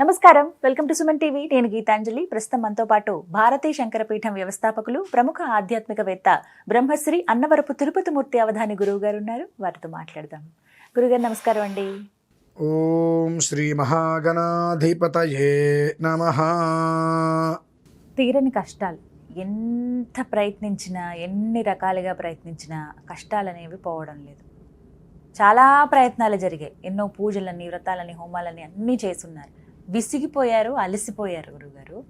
నమస్కారం. Welcome to Suman TV. నేను గీతాంజలి. ప్రస్తుతం మనతో పాటు భారతీ శంకరపీఠం వ్యవస్థాపకులు ప్రముఖ ఆధ్యాత్మికవేత్త బ్రహ్మశ్రీ అన్నవరపు తిరుపతి మూర్తి అవధాని గురువు గారు ఉన్నారు. వారితో మాట్లాడదాం. గురుగారు నమస్కారం అండి. ఓం శ్రీ మహాగణాధిపతయే నమ. తీరని కష్టాలు. ఎంత ప్రయత్నించినా ఎన్ని రకాలుగా ప్రయత్నించినా కష్టాలు అనేవి పోవడం లేదు. చాలా ప్రయత్నాలు జరిగాయి. ఎన్నో పూజలని వ్రతాలని హోమాలని అన్నీ చేసున్నారు విసిగిపోయారు అలసిపోయారు గురుగారు.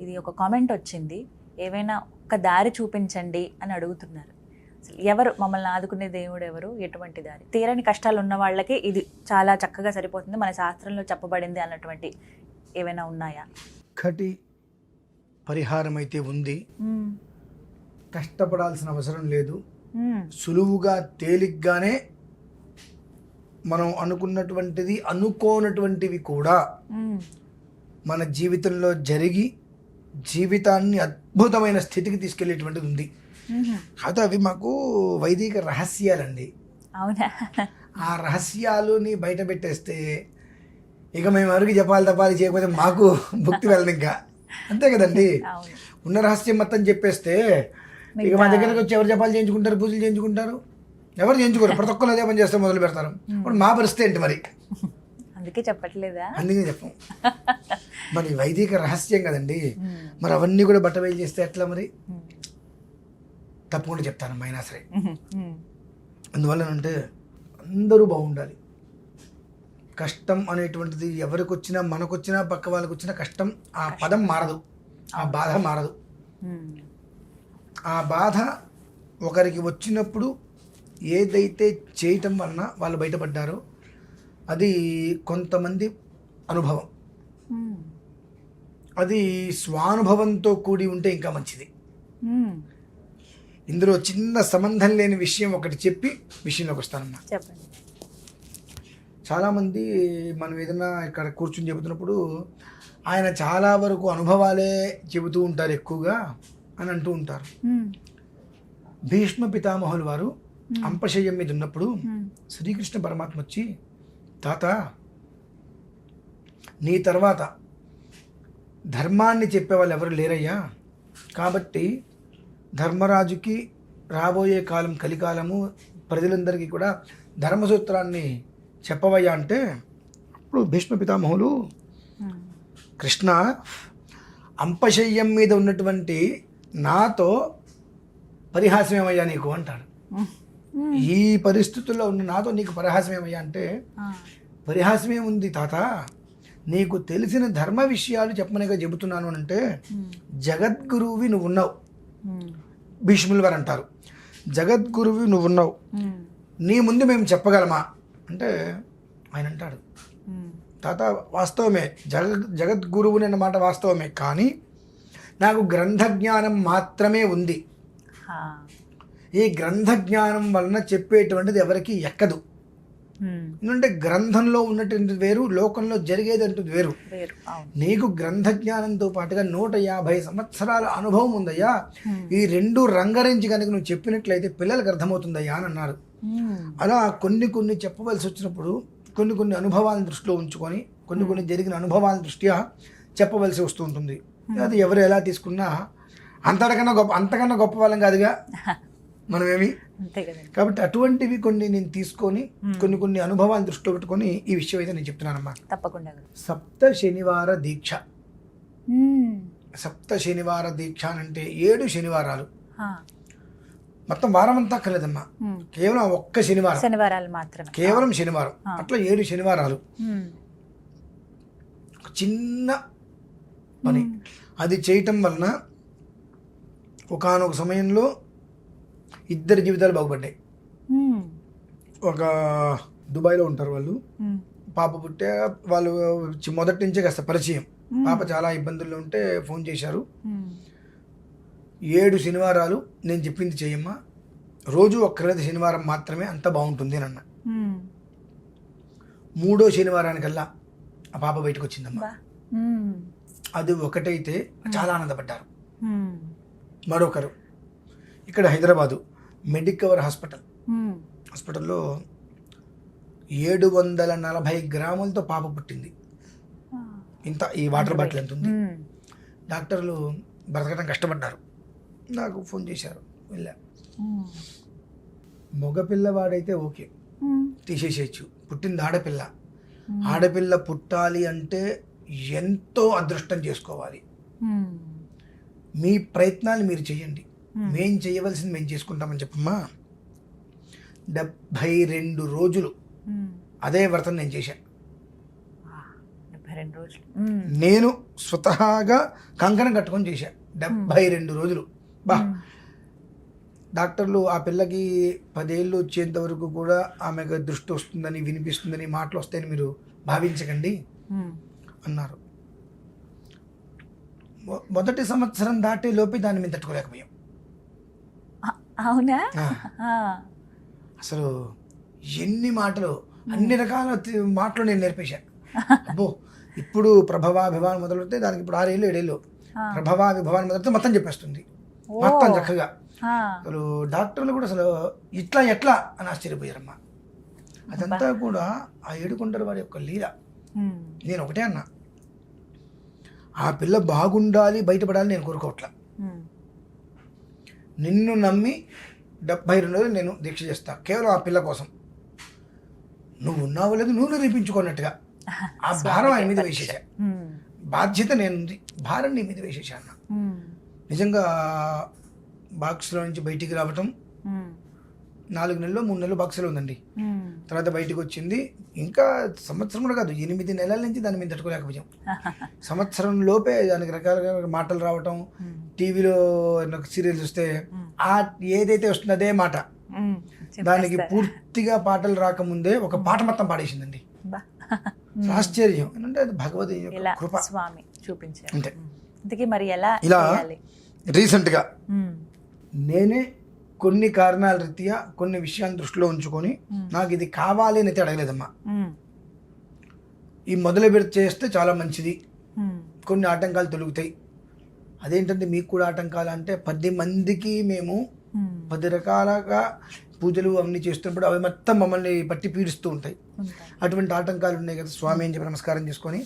ఇది ఒక కామెంట్ వచ్చింది. ఏవైనా ఒక్క దారి చూపించండి అని అడుగుతున్నారు. అసలు ఎవరు? మమ్మల్ని ఆదుకునే దేవుడు ఎవరు? ఎటువంటి దారి? తీరని కష్టాలు ఉన్న వాళ్ళకి ఇది చాలా చక్కగా సరిపోతుంది. మన శాస్త్రంలో చెప్పబడింది అన్నటువంటి ఏవైనా ఉన్నాయా? కటి పరిహారం అయితే ఉంది. కష్టపడాల్సిన అవసరం లేదు. సులువుగా తేలిగ్గానే మనం అనుకున్నటువంటిది అనుకోనటువంటివి కూడా. మన జీవితంలో జరిగి జీవితాన్ని అద్భుతమైన స్థితికి తీసుకెళ్ళేటువంటిది ఉంది. అయితే అవి మాకు వైదిక రహస్యాలండి. అవునా? ఆ రహస్యాలుని బయట పెట్టేస్తే ఇక మేము ఎవరికి చెప్పాలి తప్పాలి చేయకపోతే మాకు భక్తి వెళ్ళదు ఇంకా. అంతే కదండి? ఉన్న రహస్యం మొత్తం చెప్పేస్తే ఇక మా దగ్గరకు వచ్చి ఎవరు జపాలు చేయించుకుంటారు పూజలు చేయించుకుంటారు? ఎవరు చేయించుకోరు ప్రతి ఒక్కరు అదే పని చేస్తే మొదలు పెడతారు. ఇప్పుడు మా పరిస్థితి ఏంటి మరి? అందుకే చెప్పట్లేదా? అందుకే చెప్పం. మరి వైదిక రహస్యం కదండి. మరి అవన్నీ కూడా బట్ట వేలు చేస్తే ఎట్లా మరి. తప్పకుండా చెప్తాను అయినా సరే. అందువల్ల అంటే అందరూ బాగుండాలి. కష్టం అనేటువంటిది ఎవరికి వచ్చినా మనకు వచ్చినా పక్క వాళ్ళకి వచ్చినా కష్టం. ఆ పదం మారదు. ఆ బాధ మారదు. ఆ బాధ ఒకరికి వచ్చినప్పుడు ఏదైతే చేయటం వలన వాళ్ళు బయటపడ్డారో అది కొంతమంది అనుభవం మ్మ్. అది స్వానుభవంతో కూడి ఉంటే ఇంకా మంచిది మ్మ్. ఇందులో చిన్న సంబంధం లేని విషయం ఒకటి చెప్పి విషయంలోకి వస్తానమ్మా చెప్పండి చాలామంది మనం ఏదైనా ఇక్కడ కూర్చుని చెబుతున్నప్పుడు ఆయన చాలా వరకు అనుభవాలే చెబుతూ ఉంటారు ఎక్కువగా అని అంటూ ఉంటారు మ్మ్. భీష్మ పితామహులు వారు అంపశయ్యం మీద ఉన్నప్పుడు. శ్రీకృష్ణ పరమాత్మ వచ్చి తాత నీ తర్వాత ధర్మాన్ని చెప్పేవాళ్ళు ఎవరు లేరయ్యా కాబట్టి ధర్మరాజుకి రాబోయే కాలం కలికాలము ప్రజలందరికీ కూడా ధర్మసూత్రాన్ని చెప్పవయ్యా అంటే అప్పుడు భీష్మ పితామహులు. కృష్ణ అంపశయ్యం మీద ఉన్నటువంటి నాతో పరిహాసమేమయ్యా నీకు అంటాడు. ఈ పరిస్థితుల్లో ఉన్న నాతో నీకు పరిహాసమేమయ్యా అంటే ఆ. పరిహాసమే ఉంది తాత నీకు తెలిసిన ధర్మ విషయాలు చెప్పమనిగా చెబుతున్నాను అని అంటే. జగద్గురువి నువ్వు ఉన్నావు. భీష్ములు వారు అంటారు జగద్గురువి నువ్వు ఉన్నావు. నీ ముందు మేము చెప్పగలమా అంటే ఆయన అంటాడు. తాత వాస్తవమే జగ జగద్గురువుని అన్నమాట వాస్తవమే కానీ నాకు గ్రంథ జ్ఞానం మాత్రమే ఉంది. ఈ గ్రంథ జ్ఞానం వలన చెప్పేటువంటిది ఎవరికి ఎక్కదు. ఎందుకంటే గ్రంథంలో ఉన్నటువంటి వేరు లోకంలో జరిగేది అంటుంది వేరు. నీకు గ్రంథ జ్ఞానంతో పాటుగా నూట యాభై సంవత్సరాల అనుభవం ఉందయ్యా. ఈ రెండు రంగరించి కనుక నువ్వు చెప్పినట్లయితే పిల్లలకు అర్థమవుతుందయ్యా అని అన్నారు. అలా కొన్ని కొన్ని చెప్పవలసి వచ్చినప్పుడు కొన్ని కొన్ని అనుభవాలను దృష్టిలో ఉంచుకొని కొన్ని కొన్ని జరిగిన అనుభవాల దృష్ట్యా చెప్పవలసి వస్తూ ఉంటుంది. అది ఎవరు ఎలా తీసుకున్నా అంతకన్నా గొప్ప అంతకన్నా గొప్ప వాళ్ళం కాదుగా. మనమేమి? కాబట్టి అటువంటివి కొన్ని నేను తీసుకొని కొన్ని కొన్ని అనుభవాలను దృష్టిలో పెట్టుకొని ఈ విషయం అయితే నేను చెప్తున్నానమ్మా. తప్పకుండా. గురు. సప్త శనివార దీక్ష. సప్త శనివార దీక్ష అంటే ఏడు శనివారాలు. మొత్తం వారం అంతా అక్కర్లేదమ్మా. మ్మ్. కేవలం ఒక్క శనివారం. శనివారాలు మాత్రమే. కేవలం శనివారం. అట్లా ఏడు శనివారాలు. చిన్న పని. అది చేయటం వలన ఒకానొక సమయంలో ఇద్దరి జీవితాలు బాగుపడ్డాయి. ఒక దుబాయ్లో ఉంటారు వాళ్ళు. పాప పుట్టే వాళ్ళు మొదటి నుంచే కాస్త పరిచయం. పాప చాలా ఇబ్బందుల్లో ఉంటే ఫోన్ చేశారు. ఏడు శనివారాలు నేను చెప్పింది చేయమ్మా రోజు ఒక్కరోజు శనివారం మాత్రమే అంత బాగుంటుంది అని అన్న. మూడో శనివారానికల్లా ఆ పాప బయటకు వచ్చిందమ్మా. అది ఒకటైతే చాలా ఆనందపడ్డారు. మరొకరు. ఇక్కడ హైదరాబాదు. Medicover hospital. హాస్పిటల్లో ఏడు వందల నలభై గ్రాములతో పాప పుట్టింది. ఇంత ఈ వాటర్ బాటిల్ ఎంత ఉంది. డాక్టర్లు బ్రతకడం కష్టపడ్డారు నాకు ఫోన్ చేశారు వెళ్ళా మ్మ్. మగ పిల్లవాడైతే ఓకే. తీసేసేయచ్చు పుట్టింది ఆడపిల్ల. ఆడపిల్ల పుట్టాలి అంటే ఎంతో అదృష్టం చేసుకోవాలి. మీ ప్రయత్నాలు మీరు చేయండి. మేం చేయవలసింది మేము చేసుకుంటామని చెప్పమ్మా. డెబ్భై రెండు రోజులు. అదే వ్రతం నేను చేశాను డెబ్బై. నేను స్వతహాగా కంకణం కట్టుకొని చేశాను డెబ్భై రెండు రోజులు. బా. డాక్టర్లు ఆ పిల్లకి పదేళ్ళు వచ్చేంత వరకు కూడా ఆమెకు దృష్టి వస్తుందని వినిపిస్తుందని మాటలు వస్తాయని మీరు భావించకండి. అన్నారు. మొదటి సంవత్సరం దాటే లోపే దాన్ని మేము తట్టుకోలేకపోయాం. అవునా. అసలు ఎన్ని మాటలు అన్ని రకాల మాటలు నేను నేర్పేశాను అబ్బో ఇప్పుడు ప్రభవాభిభావం మొదలెడితే దానికి ఇప్పుడు ఆరేళ్ళు ఏడేళ్ళు ఆ. ప్రభావిభవాన్ని మొదలెడితే మొత్తం చెప్పేస్తుంది. మొత్తం చక్కగా. అసలు డాక్టర్లు కూడా అసలు ఇట్లా ఎట్లా అని ఆశ్చర్యపోయారమ్మా అదంతా కూడా ఆ ఏడుకొండల వారి యొక్క లీల. నేను ఒకటే అన్నా ఆ పిల్ల బాగుండాలి బయటపడాలి నేను కోరుకోవట్లా. నిన్ను నమ్మి డెబ్బై రెండు రోజులు నేను దీక్ష చేస్తా కేవలం ఆ పిల్ల కోసం నువ్వు ఉన్నావు లేదు నువ్వు నిరూపించుకున్నట్టుగా ఆ భారం ఆయన మీద వేసేసా. బాధ్యత నేను భారం నీ మీద వేసేసా అన్న మ్మ్. నిజంగా బాక్స్లో నుంచి బయటికి రావటం. నాలుగు నెలలు మూడు నెలలు బాక్స్లో ఉందండి మ్మ్. తర్వాత బయటకు వచ్చింది ఇంకా సంవత్సరం కూడా కాదు ఎనిమిది నెలల నుంచి దాని మీద తట్టుకోలేకపోయాం సంవత్సరం లోపే దానికి రకరకాల మాటలు రావటం మ్మ్. టీవీలో సీరియల్స్ వస్తే మ్మ్. ఆ ఏదైతే వస్తుందో అదే మాట మ్మ్. దానికి. పూర్తిగా పాటలు రాకముందే ఒక పాట మొత్తం పాడేసిందండి. ఆశ్చర్యం అది యొక్క ఇలా కృప స్వామి చూపించారు అంతే. మ్మ్. ఇంతకీ మరి ఎలా ఇలా రీసెంట్గా మ్మ్. నేనే కొన్ని కారణాల రీత్యా కొన్ని విషయాలను దృష్టిలో ఉంచుకొని. నాకు ఇది కావాలి అని అయితే అడగలేదమ్మా మ్మ్. ఈ మొదలు పెడితే చేస్తే చాలా మంచిది. కొన్ని ఆటంకాలు తొలుగుతాయి అదేంటంటే మీకు కూడా ఆటంకాలు అంటే పది మందికి మేము. పది రకాలుగా పూజలు అవన్నీ చేస్తున్నప్పుడు అవి మొత్తం మమ్మల్ని పట్టి పీడిస్తూ ఉంటాయి. అటువంటి ఆటంకాలు ఉన్నాయి కదా స్వామి అని చెప్పి నమస్కారం చేసుకొని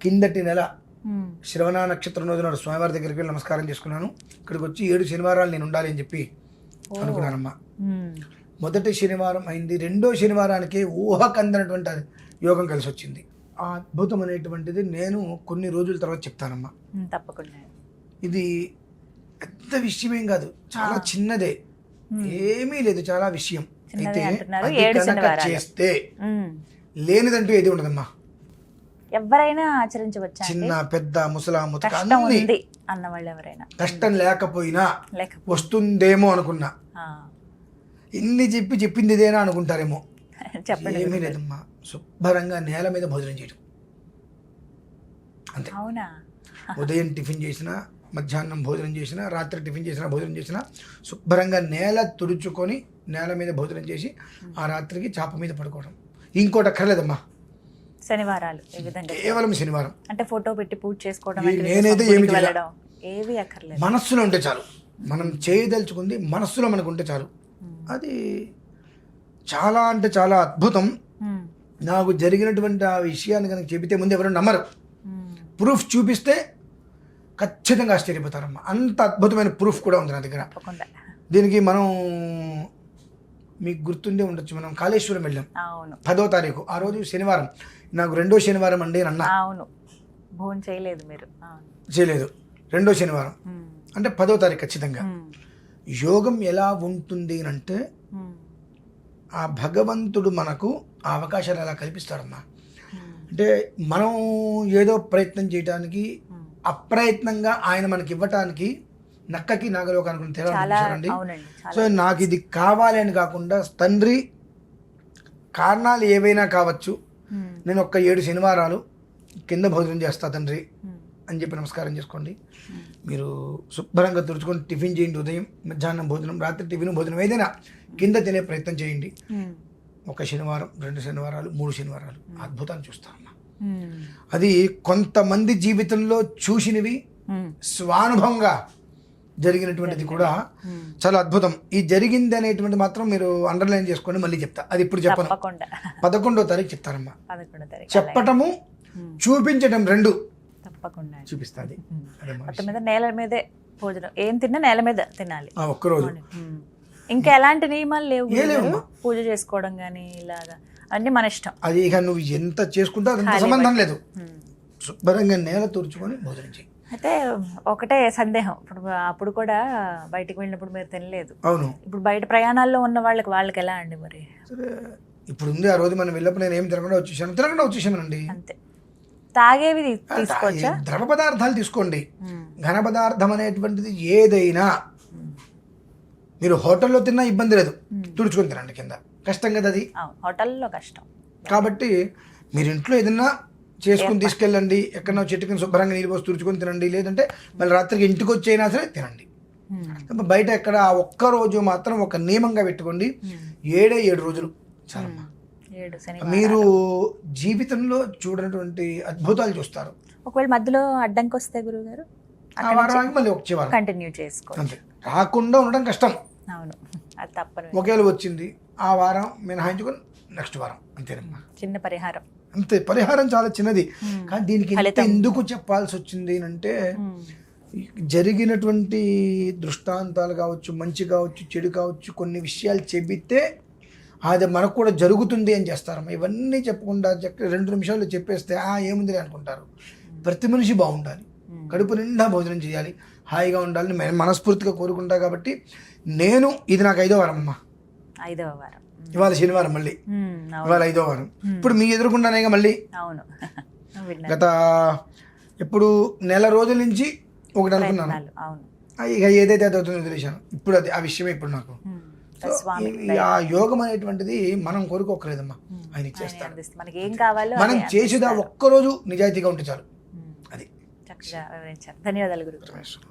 కిందటి నెల. శ్రవణ నక్షత్రం రోజు నాడు స్వామివారి దగ్గరికి వెళ్ళి నమస్కారం చేసుకున్నాను ఇక్కడికి వచ్చి ఏడు శనివారాలు నేను ఉండాలి అని చెప్పి. అనుకున్నానమ్మా మ్మ్. మొదటి శనివారం అయింది రెండో శనివారానికి ఊహకందనటువంటి యోగం కలిసి వచ్చింది ఆ అద్భుతం అనేటువంటిది నేను కొన్ని రోజుల తర్వాత చెప్తానమ్మా మ్మ్. తప్పకుండా ఇది పెద్ద విషయమేం కాదు చాలా. చిన్నదే. ఏమీ లేదు చాలా విషయం అయితే. చేస్తే. లేనిదంటూ ఏది ఉండదమ్మా ఎవరైనా ఆచరించవచ్చా? చిన్న పెద్ద ముసలా ముతక కష్టం ఉంది అన్న వాళ్ళు ఎవరైనా కష్టం లేకపోయినా వస్తుందేమో అనుకున్నా. ఇన్ని చెప్పి చెప్పింది ఇదేనా అనుకుంటారేమో. చెప్పండి ఏమీ లేదమ్మా. శుభ్రంగా నేల మీద భోజనం చేయడం. అంతే. అవునా? ఉదయం టిఫిన్ చేసిన మధ్యాహ్నం భోజనం చేసిన రాత్రి టిఫిన్ చేసిన భోజనం చేసిన శుభ్రంగా నేల తుడుచుకొని నేల మీద భోజనం చేసి ఆ రాత్రికి చాప మీద పడుకోవడం. ఇంకోటి అక్కర్లేదమ్మా. శనివారాలు ఈ విధంగా? కేవలం శనివారం. అంటే ఫోటో పెట్టి పూజ చేసుకోవడం నేనైతే ఏమి చేయలే. వెళ్ళడం ఏవి అక్కర్లేదు. మనస్సులో ఉంటే చాలు. మనం చేయదలుచుకుంది మనస్సులో మనకు ఉంటే చాలు. అది చాలా అంటే చాలా అద్భుతం. నాకు జరిగినటువంటి ఆ విషయాన్ని కనుక చెబితే ముందు ఎవరు నమ్మరు. మ్మ్. ప్రూఫ్ చూపిస్తే ఖచ్చితంగా ఆశ్చర్యపోతారమ్మా. అంత అద్భుతమైన ప్రూఫ్ కూడా ఉంది నా దగ్గర. దీనికి మనం మీకు గుర్తుండే ఉండొచ్చు. మనం కాళేశ్వరం వెళ్ళాం. పదో తారీఖు. ఆ రోజు శనివారం. నాకు రెండో శనివారం అండి అని అన్నా అవును భోజనం చేయలేదు మీరు చేయలేదు రెండో శనివారం. అంటే పదో తారీఖు ఖచ్చితంగా. యోగం ఎలా ఉంటుంది అని అంటే. ఆ భగవంతుడు మనకు ఆ అవకాశాలు ఎలా కల్పిస్తాడమ్మా మ్మ్. అంటే మనం ఏదో ప్రయత్నం చేయడానికి. అప్రయత్నంగా ఆయన మనకి ఇవ్వటానికి నక్కకి నాగలోకానికి ఉన్న తేడా చాలా చూసారండి అవునండి సో నాకు ఇది కావాలి అని కాకుండా తండ్రి కారణాలు ఏవైనా కావచ్చు. నేను ఒక్క ఏడు శనివారాలు కింద భోజనం చేస్తా తండ్రి మ్మ్. అని చెప్పి నమస్కారం చేసుకోండి. మీరు శుభ్రంగా తుడుచుకొని టిఫిన్ చేయండి ఉదయం మధ్యాహ్నం భోజనం రాత్రి టిఫిన్ భోజనం ఏదైనా కింద తినే ప్రయత్నం చేయండి మ్మ్. ఒక శనివారం రెండు శనివారాలు మూడు శనివారాలు అద్భుతాన్ని చూస్తారమ్మా మ్మ్. అది కొంతమంది జీవితంలో చూసినవి. స్వానుభవంగా జరిగినటువంటిది కూడా. చాలా అద్భుతం. ఈ జరిగింది అనేటువంటి మాత్రం మీరు అండర్లైన్ చేసుకోండి మళ్ళీ చెప్తా. అది ఇప్పుడు చెప్పను. పదకొండో తారీఖు చెప్తారమ్మా. చెప్పటము. చూపించడం రెండు. తప్పకుండా. చూపిస్తుంది. మొత్తం మీద నేల మీదే భోజనం. ఏం తిన్నా నేల మీద తినాలి. ఒక్కరోజు. ఇంకా ఎలాంటి నియమాలు లేవు. పూజ చేసుకోవడం కానీ ఇలాగా. అన్ని మన ఇష్టం. అది ఇక నువ్వు ఎంత చేసుకుంటే సంబంధం లేదు. శుభ్రంగా నేల తుడుచుకొని భోజనం చేయి. అయితే ఒకటే సందేహం. ఇప్పుడు అప్పుడు కూడా బయటికి వెళ్ళినప్పుడు మీరు తినలేదు. అవును. ఇప్పుడు బయట ప్రయాణాల్లో ఉన్న వాళ్ళకి వాళ్ళకి ఎలా అండి మరి? సరే ఇప్పుడు ఉంది ఆ రోజు మనం వెళ్ళినప్పుడు నేను ఏం తినకుండా వచ్చేసాను. తినకుండా వచ్చేసానండి అంతే. తాగేవి తీసుకోవచ్చా? ద్రవ పదార్థాలు తీసుకోండి. ఘన పదార్థం అనేటువంటిది ఏదైనా. మీరు హోటల్లో తిన్నా ఇబ్బంది లేదు. తుడుచుకొని తినండి కింద. కష్టం కదా అది. హోటల్లో కష్టం. కాబట్టి మీరు ఇంట్లో ఏదైనా చేసుకుని తీసుకెళ్ళండి. ఎక్కడో చెట్టు కింద శుభ్రంగా నీళ్ళు పోసి తుడుచుకొని తినండి. లేదంటే మళ్ళీ రాత్రికి ఇంటికి వచ్చి అయినా సరే తినండి. బయట ఎక్కడ ఒక్క రోజు మాత్రం ఒక నియమంగా పెట్టుకోండి. ఏడే ఏడు రోజులు చాలమ్మా మీరు జీవితంలో చూడనటువంటి అద్భుతాలు చూస్తారు. ఒకవేళ మధ్యలో అడ్డంకి వస్తే గురువు గారు మళ్ళీ కంటిన్యూ అంతే. రాకుండా ఉండడం కష్టం. అవును. అది తప్పని ఒకేళ వచ్చింది ఆ వారం మినహాయించుకొని నెక్స్ట్ వారం. అంతేనమ్మా. చిన్న పరిహారం. అంతే పరిహారం చాలా చిన్నది. కానీ దీనికి. ఎందుకు చెప్పాల్సి వచ్చింది అంటే. జరిగినటువంటి దృష్టాంతాలు కావచ్చు మంచి కావచ్చు చెడు కావచ్చు కొన్ని విషయాలు చెబితే అది మనకు కూడా జరుగుతుంది అని చేస్తారమ్మా ఇవన్నీ చెప్పకుండా రెండు నిమిషాలు చెప్పేస్తే ఆ ఏముంది అనుకుంటారు ప్రతి మనిషి బాగుండాలి. కడుపు నిండా భోజనం చేయాలి హాయిగా ఉండాలని మనస్ఫూర్తిగా కోరుకుంటా కాబట్టి నేను ఇది నాకు ఐదో వారం అమ్మా ఐదవ వారం. ఇవాళ శనివారం మళ్ళీ. ఇవాళ ఐదో వారం ఇప్పుడు మీ ఎదురుకుండానే మళ్ళీ? అవును. గత ఎప్పుడు నెల రోజుల నుంచి ఒకటి అనుకున్నాను. ఇక ఏదైతే అది అవుతుందో తెలిసాను ఇప్పుడు అది ఆ విషయమే ఇప్పుడు నాకు. ఆ యోగం అనేటువంటిది మనం కోరుకోకలేదమ్మా ఆయన మనకి ఏం కావాలో మనం చేసేది ఒక్కరోజు నిజాయితీగా ఉంటే చాలు. అది. ధన్యవాదాలు పరమేశ్వరుడు.